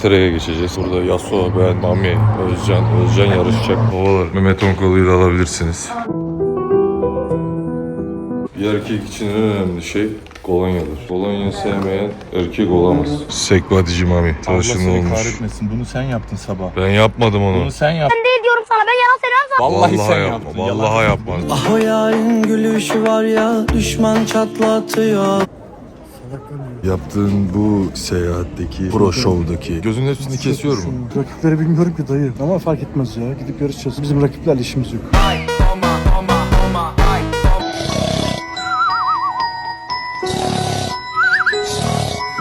İngiltere'ye geçeceğiz. Burada Yasuo, ben, Mami, Özcan. Özcan yarışacak. Ovalar. Mehmet Onkalı'yı da alabilirsiniz. Bir erkek için en önemli şey kolonyadır. Kolonya sevmeyen erkek olamaz. Sekbadici Mami. Allah Tıraşın seni olmuş. kahretmesin. Bunu sen yaptın sabah. Ben yapmadım onu. Bunu sen yaptın. değil diyorum sana ben yalan söylüyorum Vallahi, Vallahi sen yapma. yaptın. Vallahi yapmadım. O yarın gülüşü var ya düşman çatlatıyor. Yaptığın bu seyahatteki, pro show'daki gözün hepsini kesiyorum. Rakipleri bilmiyorum ki dayı. Ama fark etmez ya. Gidip yarışacağız. Bizim rakiplerle işimiz yok.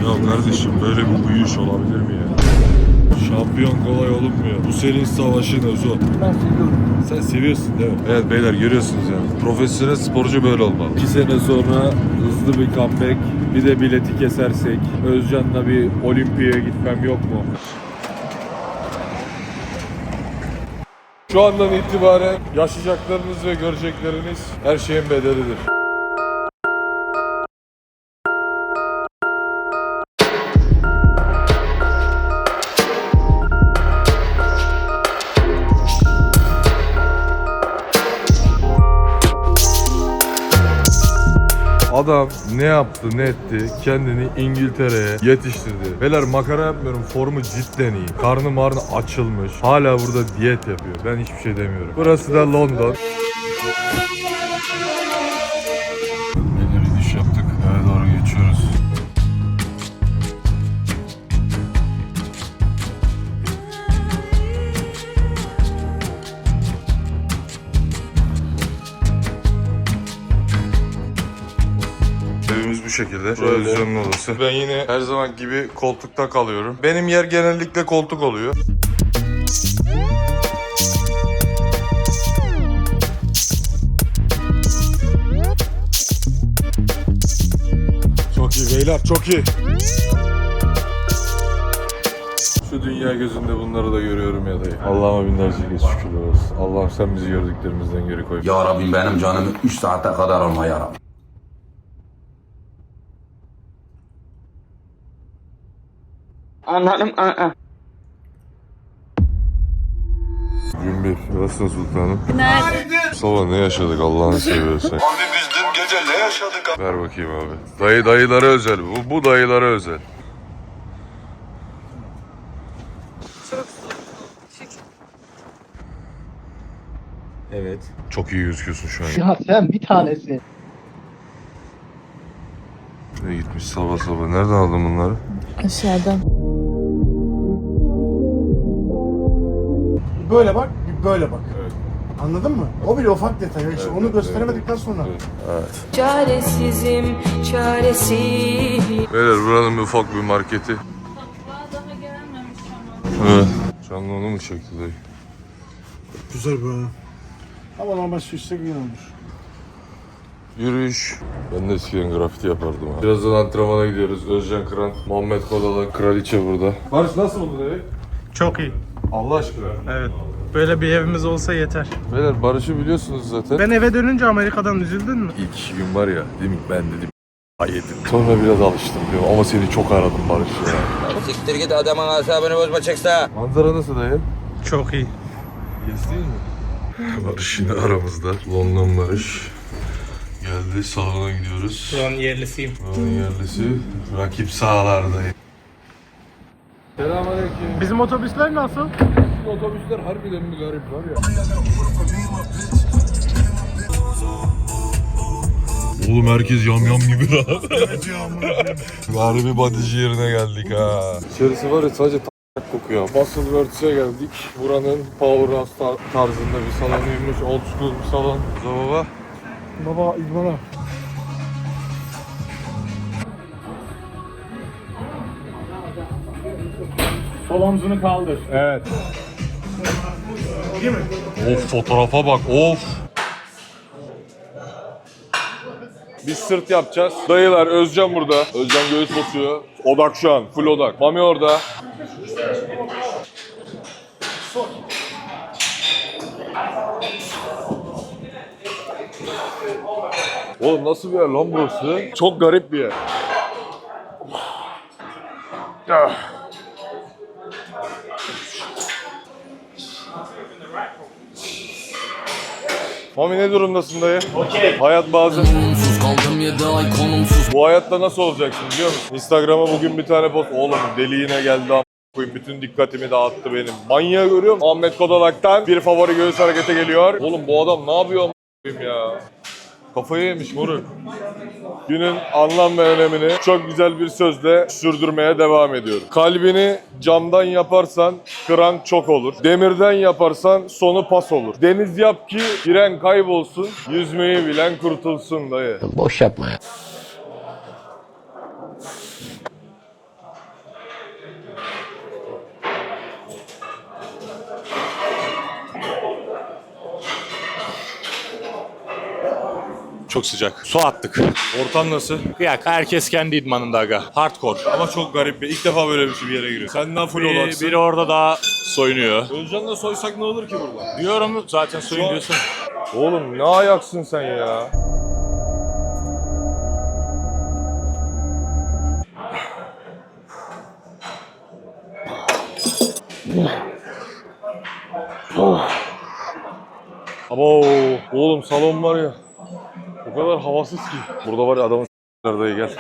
Ya kardeşim böyle bir uyuş olabilir mi ya? Şampiyon kolay olunmuyor. Bu senin savaşın Özo. Ben seviyorum. Sen seviyorsun değil mi? Evet beyler görüyorsunuz yani. Profesyonel sporcu böyle olmalı. İki sene sonra hızlı bir comeback. Bir de bileti kesersek. Özcan'la bir olimpiyaya gitmem yok mu? Şu andan itibaren yaşayacaklarınız ve görecekleriniz her şeyin bedelidir. Adam ne yaptı ne etti kendini İngiltere'ye yetiştirdi. Beyler makara yapmıyorum formu cidden iyi. Karnı marnı açılmış. Hala burada diyet yapıyor. Ben hiçbir şey demiyorum. Burası da London. Şekilde. Televizyonun odası. Ben yine her zaman gibi koltukta kalıyorum. Benim yer genellikle koltuk oluyor. Çok iyi beyler çok iyi. Şu dünya gözünde bunları da görüyorum ya dayı. Allah'ıma binlerce kez şükürler olsun. Allah'ım sen bizi gördüklerimizden geri koy. Ya Rabbim benim canımı 3 saate kadar alma ya Rabbim. Anladım. ı-ı. Gün bir. Nasılsın sultanım? Nerede? Sabah ne yaşadık Allah'ını seviyorsan. abi biz dün gece ne yaşadık Ver bakayım abi. Dayı dayılara özel bu. Bu dayılara özel. Evet. Çok iyi gözüküyorsun şu an. Ya sen bir tanesi. Ne gitmiş sabah sabah. Nereden aldın bunları? Aşağıdan. Böyle bak, bir böyle bak. Anladın mı? O bile ufak detay. İşte onu gösteremedikten sonra. Çaresizim, çaresiz. Beyler buranın bir ufak bir marketi. Evet. Canlı onu mu çekti dayı? Güzel bu ha. Ama normal içsek iyi olur. Yürüyüş. Ben de eskiden grafiti yapardım ha. Birazdan antrenmana gidiyoruz. Özcan Kıran, Muhammed Kodala, Kraliçe burada. Barış nasıl buldun evi? Çok iyi. Allah aşkına. Evet. Böyle bir evimiz olsa yeter. Beyler Barış'ı biliyorsunuz zaten. Ben eve dönünce Amerika'dan üzüldün mü? İlk iki gün var ya, değil mi? Ben dedim yedim. Sonra biraz alıştım diyorum ama seni çok aradım Barış ya. Siktir git adamın asabını bozma çekse. Manzara nasıl dayı? Çok iyi. Yes değil mi? Barış yine aramızda. London Barış. Geldi salona gidiyoruz. Buranın yerlisiyim. Buranın yerlisi rakip sahalardayım. Selamünaleyküm. Bizim otobüsler nasıl? Otobüsler harbiden bir garip var ya. Oğlum herkes yam yam gibi rahat. Harbi bodyci yerine geldik ha. İçerisi var ya sadece t- kokuyor. Muscle Worlds'e geldik. Buranın Powerhouse tar- tarzında bir salonuymuş. Old school bir salon. Baba. Baba İlman'a. Sol omzunu kaldır. Evet. Of fotoğrafa bak of. Biz sırt yapacağız. Dayılar Özcan burada. Özcan göğüs basıyor. Odak şu an. Full odak. Mami orada. Oğlum nasıl bir yer lan burası? Çok garip bir yer. Ah. Mami ne durumdasın dayı? Okey. Hayat bazen... Bu hayatta nasıl olacaksın biliyor musun? Instagram'a bugün bir tane post. Oğlum deli yine geldi am- koyayım. Bütün dikkatimi dağıttı benim. Manyağı görüyor musun? Ahmet Kodalak'tan bir favori göğüs harekete geliyor. Oğlum bu adam ne yapıyor am- koyayım ya? Kafayı yemiş moruk. Günün anlam ve önemini çok güzel bir sözle sürdürmeye devam ediyorum. Kalbini camdan yaparsan kıran çok olur. Demirden yaparsan sonu pas olur. Deniz yap ki giren kaybolsun, yüzmeyi bilen kurtulsun dayı. Boş yapma ya. Çok sıcak. Su attık. Ortam nasıl? Ya herkes kendi idmanında aga. Hardcore. Ama çok garip bir. İlk defa böyle bir şey bir yere giriyor. Senden full Biri, olaksın. biri orada daha soyunuyor. Özcan'la soysak ne olur ki burada? Diyorum zaten soyun diyorsun. Oğlum ne ayaksın sen ya? Abo oğlum salon var ya. O kadar havasız ki. Burada var ya adamın s**ler dayı gel.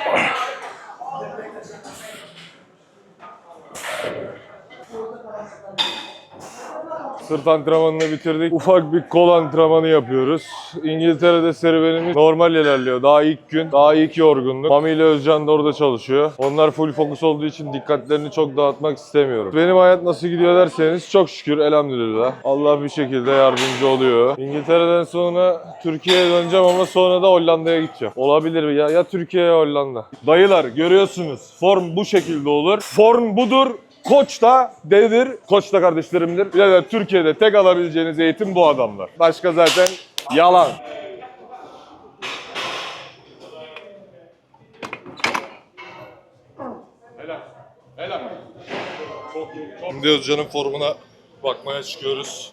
Sırt antrenmanını bitirdik. Ufak bir kol antrenmanı yapıyoruz. İngiltere'de serüvenimiz normal ilerliyor. Daha ilk gün, daha ilk yorgunluk. Mami Özcan da orada çalışıyor. Onlar full fokus olduğu için dikkatlerini çok dağıtmak istemiyorum. Benim hayat nasıl gidiyor derseniz çok şükür elhamdülillah. Allah bir şekilde yardımcı oluyor. İngiltere'den sonra Türkiye'ye döneceğim ama sonra da Hollanda'ya gideceğim. Olabilir ya. Ya Türkiye ya Hollanda. Dayılar görüyorsunuz. Form bu şekilde olur. Form budur. Koç da dedir, koç da kardeşlerimdir. Birader Türkiye'de tek alabileceğiniz eğitim bu adamlar. Başka zaten yalan. Helal. Helal. Şimdi Özcan'ın formuna bakmaya çıkıyoruz.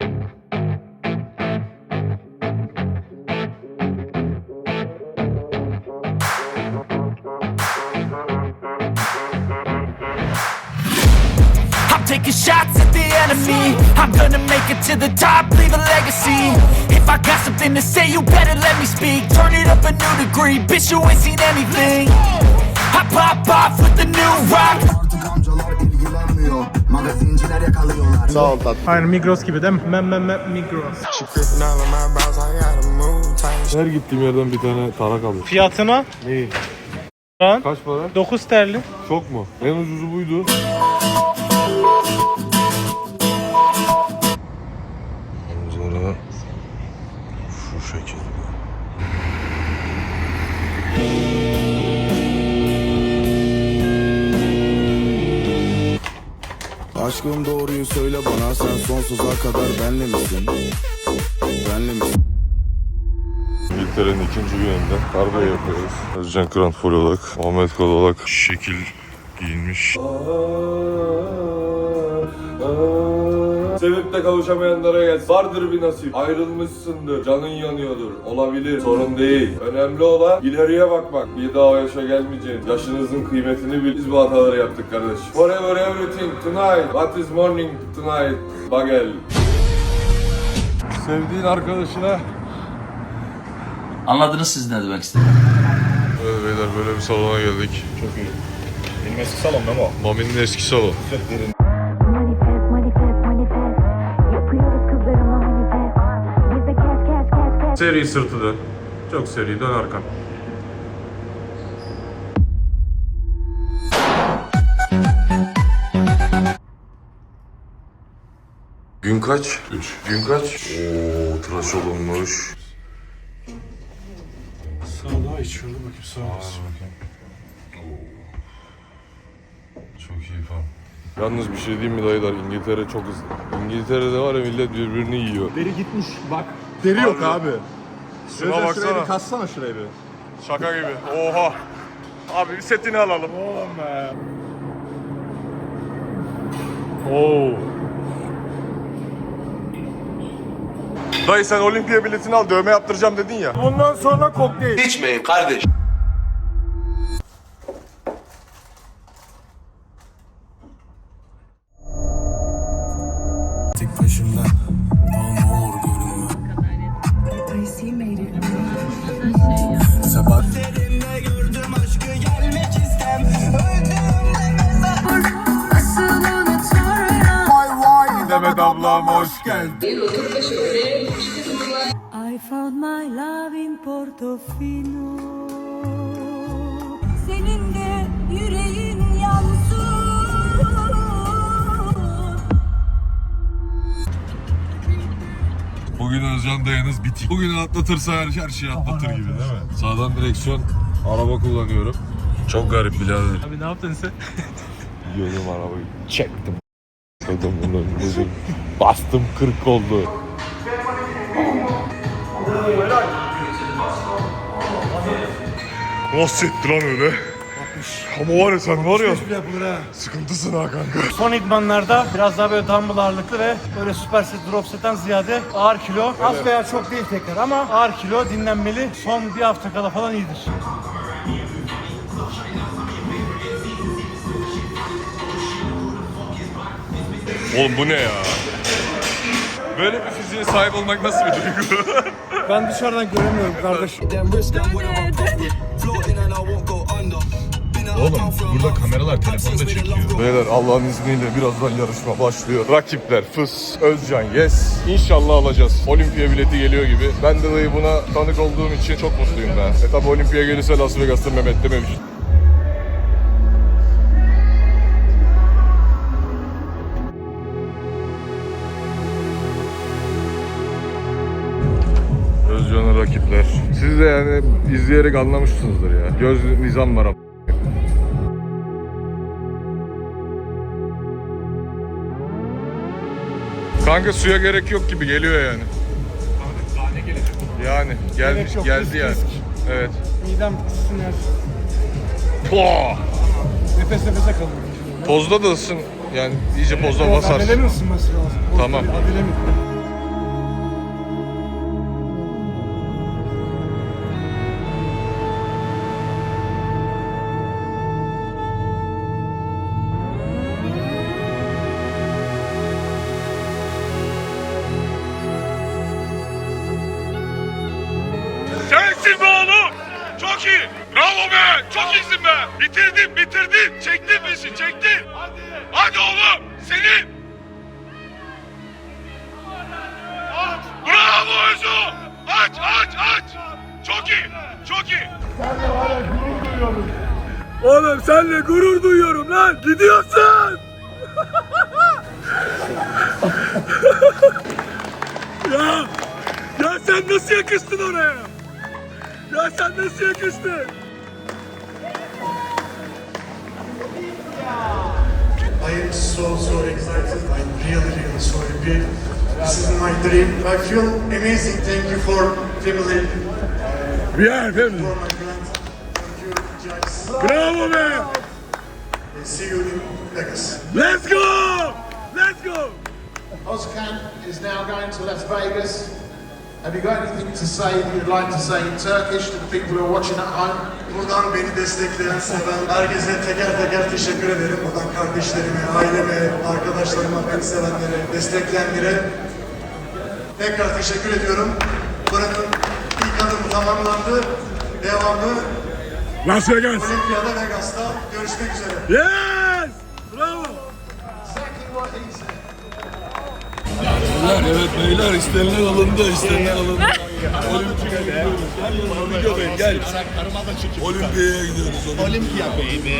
Shots at the enemy. I'm gonna make it to the top, leave a legacy. If I got something to say, you better let me speak. Turn it up a new degree, bitch, you ain't seen anything. I pop off with the new rock. Sağ ol tatlım. Aynen Migros gibi değil mi? Mem mem mem Migros. Her gittiğim yerden bir tane tarak alır. Fiyatına Neyi? Kaç para? 9 sterlin. Çok mu? En ucuzu buydu. Aşkım doğruyu söyle bana Sen sonsuza kadar benle misin? Benle misin? İngiltere'nin ikinci gününde kargo yapıyoruz. Özcan Kıran full olarak, Ahmet Kodolak şekil giyinmiş. Sevip de kavuşamayanlara gel. Vardır bir nasip. Ayrılmışsındır. Canın yanıyordur. Olabilir. Sorun değil. Önemli olan ileriye bakmak. Bir daha o yaşa gelmeyeceğiz. Yaşınızın kıymetini bil. Biz bu hataları yaptık kardeş. Forever everything tonight. What is morning tonight? Bagel. Sevdiğin arkadaşına Anladınız siz ne demek istedim. Evet beyler böyle bir salona geldik. Çok iyi. Benim eski salon Memo. Mami'nin eski salon. Manifest, manifest, Seri sırtı dön. Çok seri dön arkan. Gün kaç? 3. Gün kaç? Oo, tıraş olunmuş. Sağlığa iç şurada bakayım sağ Çok iyi falan. Yalnız bir şey diyeyim mi dayılar? İngiltere çok hızlı. İngiltere'de var ya millet birbirini yiyor. Deri gitmiş bak. Deri yok abi. Şuna baksana. bir kassana şuraya bir. Şaka gibi. Oha. Abi bir setini alalım. Oğlum be. Oo. Dayı sen olimpiya biletini al dövme yaptıracağım dedin ya. Bundan sonra kokteyl. İçmeyin kardeş. Demet ablam hoş geldin. I found my love in Portofino Senin de yüreğin yansın Bugün Özcan dayanız bitik. Bugün atlatırsa her, her şeyi atlatır gibi değil mi? Sağdan direksiyon araba kullanıyorum. Çok garip birader. Abi ne yaptın sen? Yolum arabayı çektim. Koydum bunu. Bastım 40 oldu. Nasıl etti lan öyle? Ama var ya sen var ya sıkıntısın ha kanka. Son idmanlarda biraz daha böyle dumbbell ağırlıklı ve böyle süper set drop setten ziyade ağır kilo. Az veya çok değil tekrar ama ağır kilo dinlenmeli. Son bir hafta kala falan iyidir. Oğlum bu ne ya? Böyle bir fiziğe sahip olmak nasıl bir duygu? Ben dışarıdan göremiyorum kardeş. Oğlum burada kameralar telefonda çekiyor. Beyler Allah'ın izniyle birazdan yarışma başlıyor. Rakipler Fıs, Özcan, Yes. İnşallah alacağız. Olimpiya bileti geliyor gibi. Ben de dayı buna tanık olduğum için çok mutluyum ben. E tabi Olimpiya gelirse Las Vegas'ta Mehmet de mevcut. Siz de yani izleyerek anlamışsınızdır ya. Göz nizam var. Kanka suya gerek yok gibi geliyor yani. Yani gelmiş Gerek yok, geldi risk, yani. risk. Evet. Midem sinir. Pah! Nefes nefese kalıyor. Pozda da ısın. Yani iyice pozda Evet, basar. Adele mi ısınması lazım? Tamam. Adele Bitirdin bitirdin. Çektin bizi çektin. Hadi. Hadi oğlum. Senin. Bravo Özü. Aç aç aç. Çok iyi. Çok iyi. Oğlum senle gurur duyuyorum lan. Gidiyorsun. ya. Ya sen nasıl yakıştın oraya? Ya sen nasıl yakıştın? I am so so excited. I'm really really so happy. This is my dream. I feel amazing. Thank you for family. We are family. For my friends. Thank you guys. Bravo be. And see you in Vegas. Let's go. Let's go. Ozcan is now going to Las Vegas. Have you got anything to say that you'd like to say in Turkish to the people who are watching at home? Buradan beni destekleyen, seven herkese teker teker teşekkür ederim. Buradan kardeşlerime, aileme, arkadaşlarıma, beni sevenlere, destekleyenlere tekrar teşekkür ediyorum. Buranın ilk adımı tamamlandı. Devamı Las Vegas. Olimpiyada Vegas'ta görüşmek üzere. Yes. Bravo. Exactly what he said. Beyler evet beyler istenilen alındı istenilen alındı. Olimpiyaya gidiyoruz. Gel. Olimpiyaya gidiyoruz. Olimpiya baby.